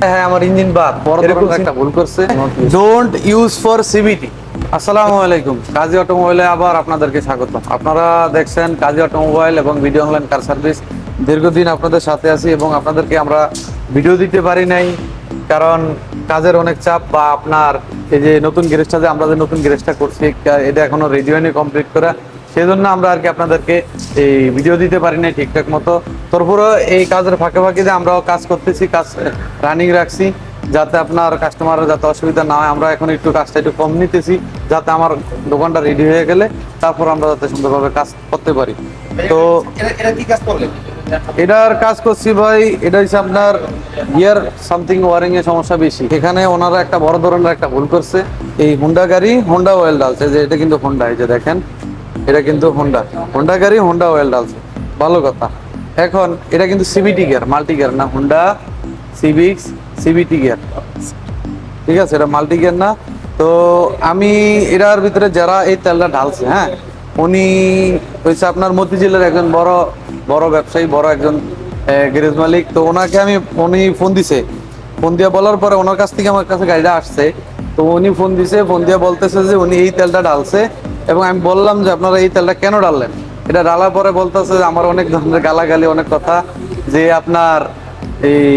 হ্যাঁ আমার ইঞ্জিন বাদ। এরকম একটা ভুল করছে? ডোন্ট ইউজ ফর সিবিটি আসসালামু আলাইকুম। কাজী অটোমোবাইলে আবার আপনাদেরকে স্বাগত আপনারা দেখছেন কাজী অটোমোবাইল এবং ভিডিও অনলাইন কার সার্ভিস। দীর্ঘদিন আপনাদের সাথে আছি এবং আপনাদেরকে আমরা ভিডিও দিতে পারি নাই কারণ কাজের অনেক চাপ বা আপনার এই যে নতুন গ্যারেজটা যে আমরা যে নতুন গ্যারেজটা করছি এটা এখনও রেডি হয়নি কমপ্লিট করা। সেই জন্য আমরা আর কি আপনাদেরকে এই ভিডিও দিতে পারি নাই ঠিকঠাক মতো। তারপরেও এই কাজের ফাঁকে ফাঁকে যে আমরাও কাজ করতেছি কাজ রানিং রাখছি যাতে আপনার কাস্টমারের যাতে অসুবিধা না হয়। আমরা এখন একটু কাজটা একটু কম নিতেছি যাতে আমার দোকানটা রেডি হয়ে গেলে তারপর আমরা যাতে সুন্দরভাবে কাজ করতে পারি। তো এটা কি কাজ এটার কাজ করছি ভাই এটা হচ্ছে আপনার গিয়ার সামথিং ওয়ারিং এর সমস্যা বেশি। এখানে ওনারা একটা বড় ধরনের একটা ভুল করছে। এই হোন্ডা গাড়ি হোন্ডা অয়েল ডালছে যে এটা কিন্তু হোন্ডা এই যে দেখেন। এটা কিন্তু হোন্ডা হোন্ডা গাড়ি হোন্ডা অয়েল ডালছে। ভালো কথা। এখন এটা কিন্তু সিবিটি গিয়ার মাল্টি গিয়ার না। হোন্ডা সিভিক্স সিবিটি গিয়ার ঠিক আছে, এটা মাল্টি গিয়ার না। তো আমি এটার ভিতরে যারা এই তেলটা ঢালছে হ্যাঁ উনি হয়েছে আপনার মতিঝিলের একজন বড় বড় ব্যবসায়ী, বড় একজন গ্যারেজ মালিক। তো ওনাকে আমি, উনি ফোন দিছে। ফোন দিয়ে বলার পরে ওনার কাছ থেকে আমার কাছে গাড়িটা আসছে। তো উনি ফোন দিছে, ফোন দিয়ে বলতেছে যে উনি এই তেলটা ঢালছে। এবং আমি বললাম যে আপনারা এই তেলটা কেন ডাললেন? এটা ঢালার পরে বলতেছে যে আমার অনেক ধরনের গালাগালি অনেক কথা যে আপনার এই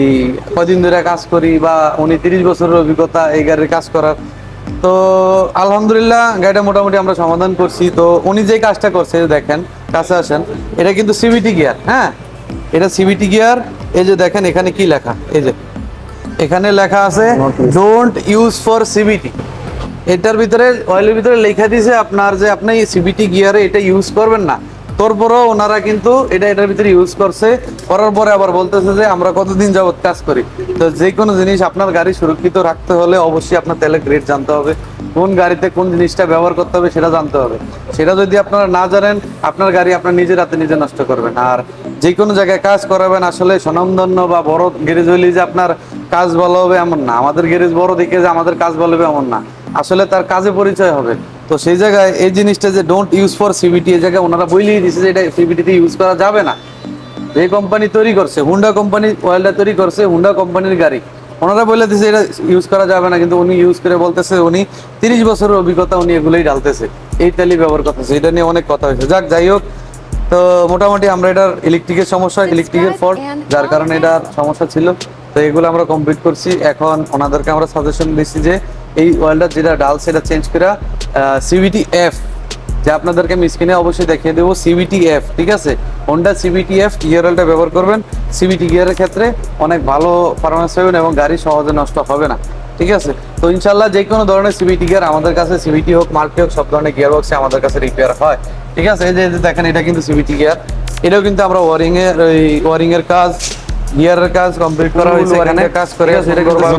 কদিন ধরে কাজ করি বা উনি তিরিশ বছরের অভিজ্ঞতা এই গাড়ির কাজ করার। তো আলহামদুলিল্লাহ গাড়িটা মোটামুটি আমরা সমাধান করছি। তো উনি যে কাজটা করছে দেখেন কাছে আসেন এটা কিন্তু সিবিটি গিয়ার হ্যাঁ? এটা সিবিটি গিয়ার এই যে দেখেন এখানে কি লেখা? এই যে এখানে লেখা আছে ডোন্ট ইউজ ফর সিবিটি এটার ভিতরে অয়েলের ভিতরে লেখা দিয়েছে আপনার যে আপনি সিবিটি গিয়ারে এটা ইউজ করবেন না। তারপরেও ওনারা কিন্তু এটা এটার ভিতরে ইউজ করছে। করার পরে আবার বলতেছে যে, আমরা কতদিন যাবত কাজ করি? তো যে কোনো জিনিস আপনার গাড়ি সুরক্ষিত রাখতে হলে অবশ্যই আপনার তেলের গ্রেড জানতে হবে। কোন গাড়িতে কোন জিনিসটা ব্যবহার করতে হবে সেটা জানতে হবে। সেটা যদি আপনারা না জানেন, আপনার গাড়ি আপনার নিজের হাতে নিজে নষ্ট করবেন। আর যে কোনো জায়গায় কাজ করাবেন, আসলে স্বনামধন্য বা বড় গ্যারেজ হইলে যে আপনার কাজ ভালো হবে এমন না। আমাদের গ্যারেজ বড় দিকে যে আমাদের কাজ ভালো হবে এমন না। আসলে তার কাজে পরিচয় হবে। তো সেই জায়গায় এই জিনিসটা যে ডোন্ট ইউজ ফর সিবিটি এই জায়গায় ওনারা বইলেই দিচ্ছে যে এটা সিবিটিতে ইউজ করা যাবে না। যে কোম্পানি তৈরি করছে হুন্ডা কোম্পানি ওয়েলটা তৈরি করছে হুন্ডা কোম্পানির গাড়ি। ওনারা বলে দিচ্ছে এটা ইউজ করা যাবে না, কিন্তু উনি ইউজ করে বলতেছে উনি তিরিশ বছরের অভিজ্ঞতা উনি এগুলোই ঢালতেছে। এই তেলই ব্যবহার করতেছে, এটা নিয়ে অনেক কথা হয়েছে। যাক, যাই হোক, তো মোটামুটি আমরা এটার ইলেকট্রিকের সমস্যা ইলেকট্রিকের ফল্ট যার কারণে এটার সমস্যা ছিল। তো এগুলো আমরা কমপ্লিট করছি। এখন ওনাদেরকে আমরা সাজেশন দিচ্ছি যে এই ওয়েলটা যেটা ডাল, সেটা চেঞ্জ করা সিভিটি এফ যে আপনাদেরকে আমি স্ক্রিনে অবশ্যই দেখিয়ে দেবো সিবিটি এফ ঠিক আছে? হোন্ডা সিবিটি এফ গিয়ার অয়েলটা ব্যবহার করবেন। সিবিটি গিয়ারের ক্ষেত্রে অনেক ভালো পারফরমেন্স পাবেন এবং গাড়ি সহজে নষ্ট হবে না, ঠিক আছে? তো ইনশাল্লাহ যে কোনো ধরনের সিবিটি গিয়ার আমাদের কাছে সিবিটি হোক মাল্টি হোক, সব ধরনের গিয়ার বক্সে আমাদের কাছে রিপেয়ার হয়, ঠিক আছে? এই যে দেখেন, এটা কিন্তু সিবিটি গিয়ার এটাও কিন্তু আমরা ওয়ারিংয়ের, ওই ওয়ারিংয়ের কাজ গিয়ারের কাজ কমপ্লিট করা হয়েছে এখানে কাজ করে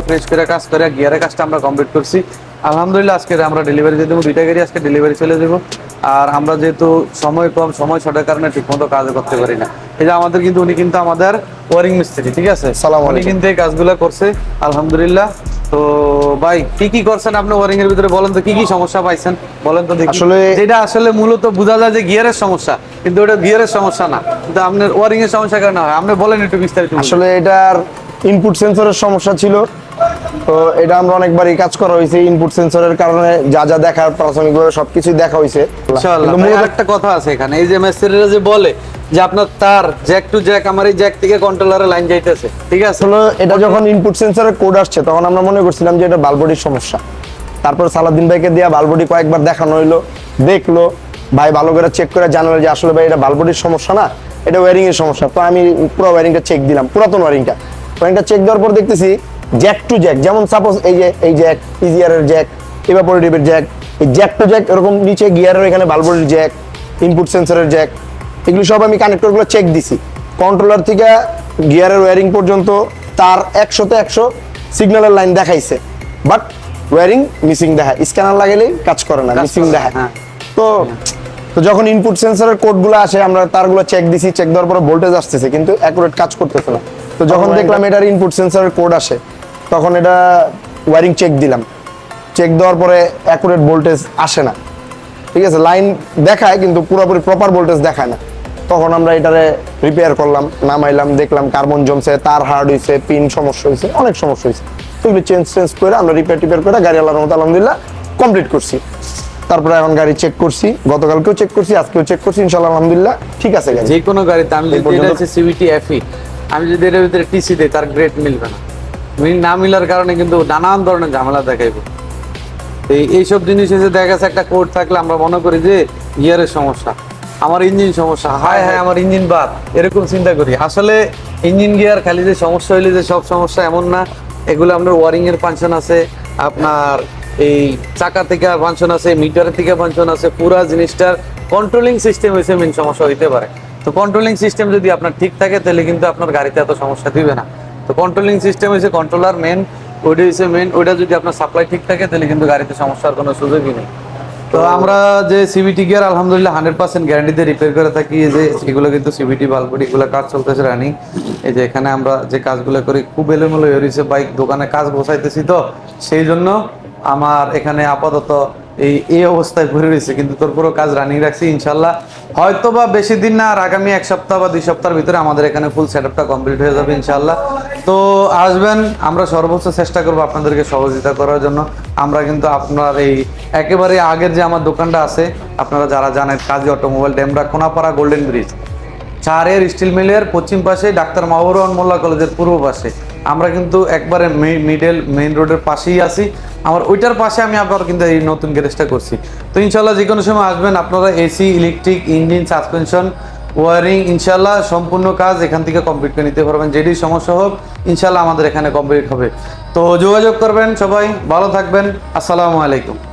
ফ্রেশ করে কাজ করে গিয়ারের কাজটা আমরা কমপ্লিট করছি। আলহামদুলিল্লাহ আজকে আমরা ডেলিভারি দিয়ে দেবো দুইটা গাড়ি আজকে ডেলিভারি চলে দেবো। আর আমরা যেহেতু সময় কম সময় শর্টের কারণে ঠিকমতো কাজ করতে পারি না। এই যে আমাদের কিন্তু উনি কিন্তু আমাদের ওয়ারিং মিস্ত্রি ঠিক আছে? সালাম উনি কিন্তু এই কাজগুলো করছে আলহামদুলিল্লাহ। তো ভাই কি কি করছেন আপনি ওয়ারিং এর ভিতরে? বলেন তো কি কি সমস্যা পাইছেন? বলেন তো দেখি। আসলে- যেটা আসলে মূলত বোঝা যায় যে গিয়ারের সমস্যা কিন্তু ওটা গিয়ারের সমস্যা না। কিন্তু আপনার ওয়ারিং এর সমস্যা কেন হয়? আপনি বলেন একটু বিস্তারিত। আসলে এটার ইনপুট সেন্সরের সমস্যা ছিল। তো এটা আমরা অনেকবারই কাজ করা হয়েছে ইনপুট সেন্সরের কারণে। যা যা দেখার প্রাথমিকভাবে সবকিছুই দেখা হয়েছে। আরেকটা কথা আছে এখানে। এই যে মেসেরিরা যে বলে যে আপনার তার জ্যাক টু জ্যাক আমার এই জ্যাক থেকে কন্ট্রোলারে লাইন যাইতেছে, ঠিক আছে? আসলে এটা যখন ইনপুট সেন্সরের কোড আসছে, তখন আমরা মনে করছিলাম যে এটা বালবডির সমস্যা। তারপর সালাদিন ভাইকে দিয়া বালবডি কয়েকবার দেখানো হইল, দেখল, ভাই ভালো করে চেক করে জানালো যে আসলে ভাই এটা বালবডির সমস্যা না, এটা ওয়ারিং এর সমস্যা। তো আমি পুরো ওয়ারিংটা চেক দিলাম, পুরাতন ওয়ারিংটা ওয়ারিংটা চেক দেওয়ার পর দেখতেছি জ্যাক টু জ্যাক যেমন সাপোজ এই যে, এই জ্যাক ইজিআর এর জ্যাক ইভাপোরেটিভের জ্যাক এই জ্যাক টু জ্যাক এরকম নিচে গিয়ারের এখানে বালবডির জ্যাক ইনপুট সেন্সরের জ্যাক এগুলো সব আমি কানেক্টরগুলো চেক দিছি। কন্ট্রোলার থেকে গিয়ারের ওয়্যারিং পর্যন্ত তার একশোতে একশো সিগন্যালের লাইন দেখাইছে। বাট ওয়্যারিং মিসিং দেখায়। স্ক্যানার লাগালেই কাজ করে না মিসিং দেখায়। হ্যাঁ। তো তো যখন ইনপুট সেন্সরের কোডগুলো আসে আমরা তারগুলো চেক দিছি চেক দেওয়ার পরে ভোল্টেজ আসতেছে কিন্তু অ্যাকুরেট কাজ করতেছে না। তো যখন দেখলাম এটার ইনপুট সেন্সরের কোড আসে তখন এটা ওয়্যারিং চেক দিলাম। চেক দেওয়ার পরে অ্যাকুরেট ভোল্টেজ আসে না। ঠিক আছে লাইন দেখায় কিন্তু পুরোপুরি প্রপার ভোল্টেজ দেখায় না। তখন আমরা এটারে রিপেয়ার করলাম নামাইলাম দেখলাম কার্বন জমছে তার হার্ড হয়েছে পিন সমস্যা হয়েছে অনেক সমস্যা হয়েছে তো এগুলো চেঞ্জ চেঞ্জ করে আমরা রিপেয়ার টিপেয়ার করে গাড়ি আল্লাহর মতো আলহামদুলিল্লাহ কমপ্লিট করছি। তারপরে এখন গাড়ি চেক করছি গতকালকেও চেক করছি আজকেও চেক করছি ইনশাল্লাহ আলহামদুলিল্লাহ ঠিক আছে যে কোনো গাড়িতে আমি যদি এটা হচ্ছে সিভিটি এফই আমি যদি এটার ভিতরে টিসি দিই তার গ্রেড মিলবে না। মিল না মিলার কারণে কিন্তু নানান ধরনের ঝামেলা দেখাইবো। এই এইসব জিনিস এসে দেখা গেছে একটা কোড থাকলে আমরা মনে করি যে ইয়ারের সমস্যা। আমার ইঞ্জিন সমস্যা। হায় হায় আমার ইঞ্জিন বাদ। এরকম চিন্তা করি। আসলে ইঞ্জিন গিয়ার খালি যে সমস্যা হইলে যে সব সমস্যা এমন না। এগুলো আপনার ওয়ারিং এর ফাংশন আছে আপনার এই চাকা থেকে ফাংশন আছে মিটারের থেকে ফাংশন আছে পুরা জিনিসটার কন্ট্রোলিং সিস্টেম হয়েছে মেন সমস্যা হইতে পারে। তো কন্ট্রোলিং সিস্টেম যদি আপনার ঠিক থাকে তাহলে কিন্তু আপনার গাড়িতে এত সমস্যা দিবে না। তো কন্ট্রোলিং সিস্টেম হয়েছে কন্ট্রোলার মেন ওইটা হচ্ছে মেন ওইটা যদি আপনার সাপ্লাই ঠিক থাকে তাহলে কিন্তু গাড়িতে সমস্যার কোনো সুযোগই নেই। তো আমরা যে সিবিটি গিয়ার আলহামদুলিল্লাহ হান্ড্রেড পার্সেন্ট গ্যারান্টিতে রিপেয়ার করে থাকি। এই যে এগুলো কিন্তু সিবিটি বালবুটি এগুলো কাজ চলতেছে রানিং এই যে এখানে আমরা যে কাজগুলো করি, খুব এলোমেলো হয়ে রয়েছে। বাইক দোকানে কাজ বসাইতেছি তো, সেই জন্য আমার এখানে আপাতত এই এই অবস্থায় ঘুরে রয়েছে। কিন্তু তোর পুরো কাজ রানিং রাখছি, ইনশাল্লাহ। হয়তো বা বেশি দিন না, আর আগামী এক সপ্তাহ বা দুই সপ্তাহের ভিতরে আমাদের এখানে ফুল সেট আপটা কমপ্লিট হয়ে যাবে ইনশাল্লাহ। তো আসবেন, আমরা সর্বোচ্চ চেষ্টা করব আপনাদেরকে সহযোগিতা করার জন্য। আমরা কিন্তু আপনার এই একেবারে আগের যে আমার দোকানটা আছে, আপনারা যারা জানেন, Kazi automobile Demra, Konapara golden bridge. চারের স্টিল মিলের পশ্চিম পাশে ডাক্তার মাহবুর রহমান মোল্লা কলেজের পূর্ব পাশে। আমরা কিন্তু একবারে মিডল মেইন রোডের পাশেই আছি। আমার ওইটার পাশে আমি আবার কিন্তু এই নতুন গ্যারেজটা করছি। তো ইনশাল্লাহ যে কোনো সময় আসবেন, আপনারা AC electric engine suspension wiring ইনশাল্লাহ সম্পূর্ণ কাজ এখান থেকে কমপ্লিট করে নিতে পারবেন। যেটি সমস্যা হোক ইনশাল্লাহ আমাদের এখানে কমপ্লিট হবে। তো যোগাযোগ করবেন সবাই, ভালো থাকবেন। আসসালামু আলাইকুম।